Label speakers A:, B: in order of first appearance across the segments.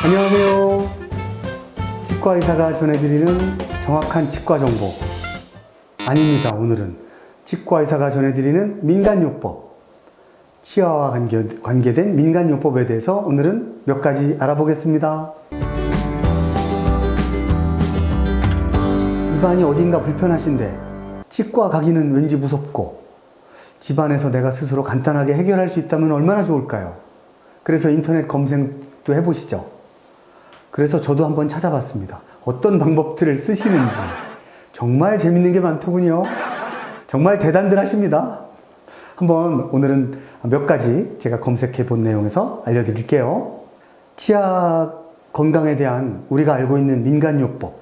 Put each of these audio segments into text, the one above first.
A: 안녕하세요. 치과 의사가 전해드리는 정확한 치과 정보. 아닙니다, 오늘은. 치과 의사가 전해드리는 민간요법. 치아와 관계, 관계 된 민간요법에 대해서 오늘은 몇 가지 알아보겠습니다. 입안이 어딘가 불편하신데 치과 가기는 왠지 무섭고 집안에서 내가 스스로 간단하게 해결할 수 있다면 얼마나 좋을까요? 그래서 인터넷 검색도 해보시죠. 그래서 저도 한번 찾아봤습니다. 어떤 방법들을 쓰시는지. 정말 재밌는 게 많더군요. 정말 대단들 하십니다. 한번 오늘은 몇 가지 제가 검색해 본 내용에서 알려드릴게요. 치아 건강에 대한 우리가 알고 있는 민간요법.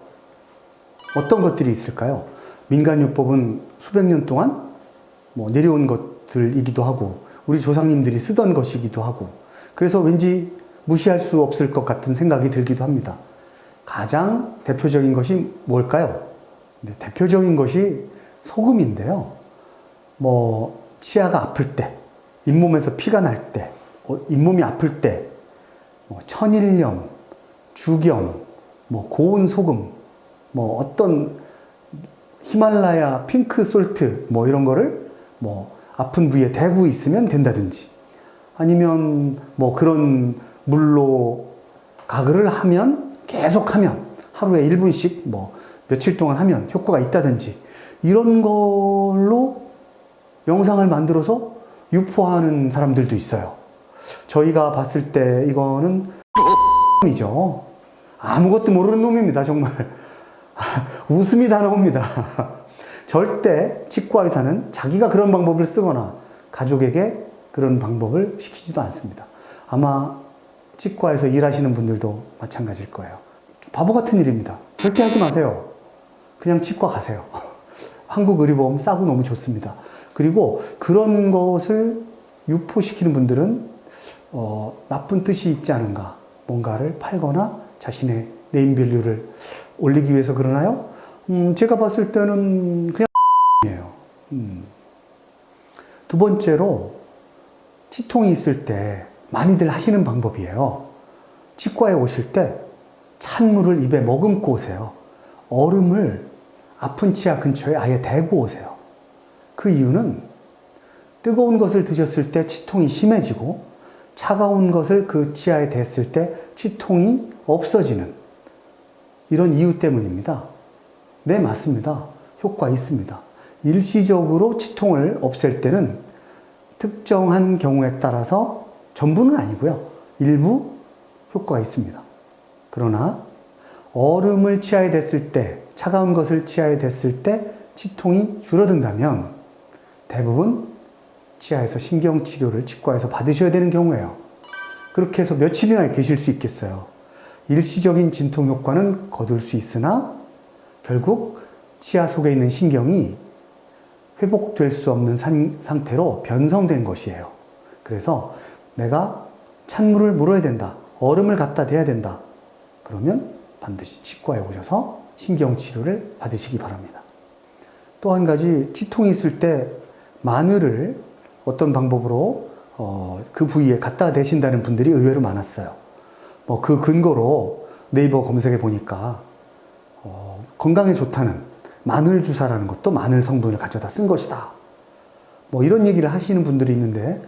A: 어떤 것들이 있을까요? 민간요법은 수백 년 동안 뭐 내려온 것들이기도 하고 우리 조상님들이 쓰던 것이기도 하고 그래서 왠지 무시할 수 없을 것 같은 생각이 들기도 합니다. 가장 대표적인 것이 뭘까요? 네, 대표적인 것이 소금인데요. 뭐 치아가 아플 때, 잇몸에서 피가 날 때, 어, 잇몸이 아플 때, 뭐 천일염, 주겸, 뭐 고운 소금, 뭐 어떤 히말라야 핑크 솔트 뭐 이런 거를 뭐 아픈 부위에 대고 있으면 된다든지 아니면 뭐 그런 물로 가글을 하면 계속 하면 하루에 1분씩 뭐 며칠 동안 하면 효과가 있다든지 이런 걸로 영상을 만들어서 유포하는 사람들도 있어요. 저희가 봤을 때 이거는 이죠. 아무것도 모르는 놈입니다, 정말. 웃음이 다 나옵니다. 절대 치과 의사는 자기가 그런 방법을 쓰거나 가족에게 그런 방법을 시키지도 않습니다. 아마 치과에서 일하시는 분들도 마찬가지일 거예요. 바보 같은 일입니다. 절대 하지 마세요. 그냥 치과 가세요. 한국 의료보험 싸고 너무 좋습니다. 그리고 그런 것을 유포시키는 분들은 어, 나쁜 뜻이 있지 않은가. 뭔가를 팔거나 자신의 네임밸류를 올리기 위해서 그러나요? 음, 제가 봤을 때는 그냥 이에요. 음. 두 번째로 치통이 있을 때 많이들 하시는 방법이에요. 치과에 오실 때 찬물을 입에 머금고 오세요. 얼음을 아픈 치아 근처에 아예 대고 오세요. 그 이유는 뜨거운 것을 드셨을 때 치통이 심해지고 차가운 것을 그 치아에 댔을 때 치통이 없어지는 이런 이유 때문입니다. 네, 맞습니다. 효과 있습니다. 일시적으로 치통을 없앨 때는 특정한 경우에 따라서 전부는 아니고요. 일부 효과가 있습니다. 그러나 얼음을 치아에 댔을 때, 차가운 것을 치아에 댔을 때 치통이 줄어든다면 대부분 치아에서 신경치료를 치과에서 받으셔야 되는 경우예요. 그렇게 해서 며칠이나 계실 수 있겠어요. 일시적인 진통 효과는 거둘 수 있으나 결국 치아 속에 있는 신경이 회복될 수 없는 산, 상태로 변성된 것이에요. 그래서 내가 찬물을 물어야 된다. 얼음을 갖다 대야 된다. 그러면 반드시 치과에 오셔서 신경치료를 받으시기 바랍니다. 또 한 가지 치통이 있을 때 마늘을 어떤 방법으로 어, 그 부위에 갖다 대신다는 분들이 의외로 많았어요. 뭐 그 근거로 네이버 검색해 보니까 어, 건강에 좋다는 마늘 주사라는 것도 마늘 성분을 가져다 쓴 것이다. 뭐 이런 얘기를 하시는 분들이 있는데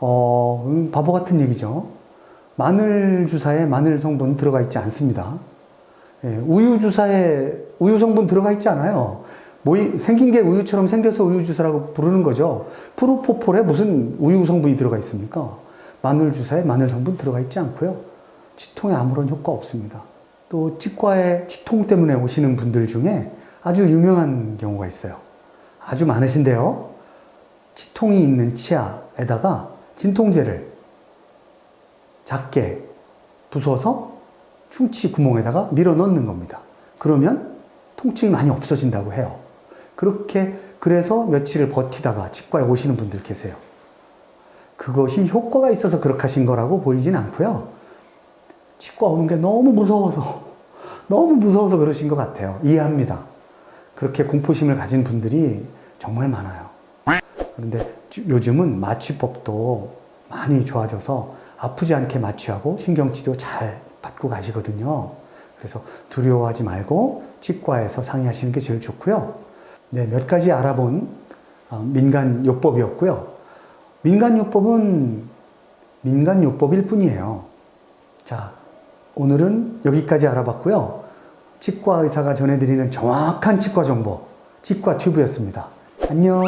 A: 어, 음, 바보 같은 얘기죠. 마늘 주사에 마늘 성분 들어가 있지 않습니다. 예, 우유 주사에 우유 성분 들어가 있지 않아요. 뭐 생긴 게 우유처럼 생겨서 우유 주사라고 부르는 거죠. 프로포폴에 무슨 우유 성분이 들어가 있습니까? 마늘 주사에 마늘 성분 들어가 있지 않고요. 치통에 아무런 효과 없습니다. 또 치과에 치통 때문에 오시는 분들 중에 아주 유명한 경우가 있어요. 아주 많으신데요. 치통이 있는 치아에다가 진통제를 작게 부숴서 충치 구멍에다가 밀어 넣는 겁니다. 그러면 통증이 많이 없어진다고 해요. 그렇게 그래서 며칠을 버티다가 치과에 오시는 분들 계세요. 그것이 효과가 있어서 그렇게 하신 거라고 보이진 않고요. 치과 오는 게 너무 무서워서 너무 무서워서 그러신 것 같아요. 이해합니다. 그렇게 공포심을 가진 분들이 정말 많아요. 그런데 요즘은 마취법도 많이 좋아져서 아프지 않게 마취하고 신경치료 잘 받고 가시거든요. 그래서 두려워하지 말고 치과에서 상의하시는 게 제일 좋고요. 네, 몇 가지 알아본 어, 민간요법이었고요. 민간요법은 민간요법일 뿐이에요. 자, 오늘은 여기까지 알아봤고요. 치과 의사가 전해드리는 정확한 치과 정보, 치과 튜브였습니다. 안녕.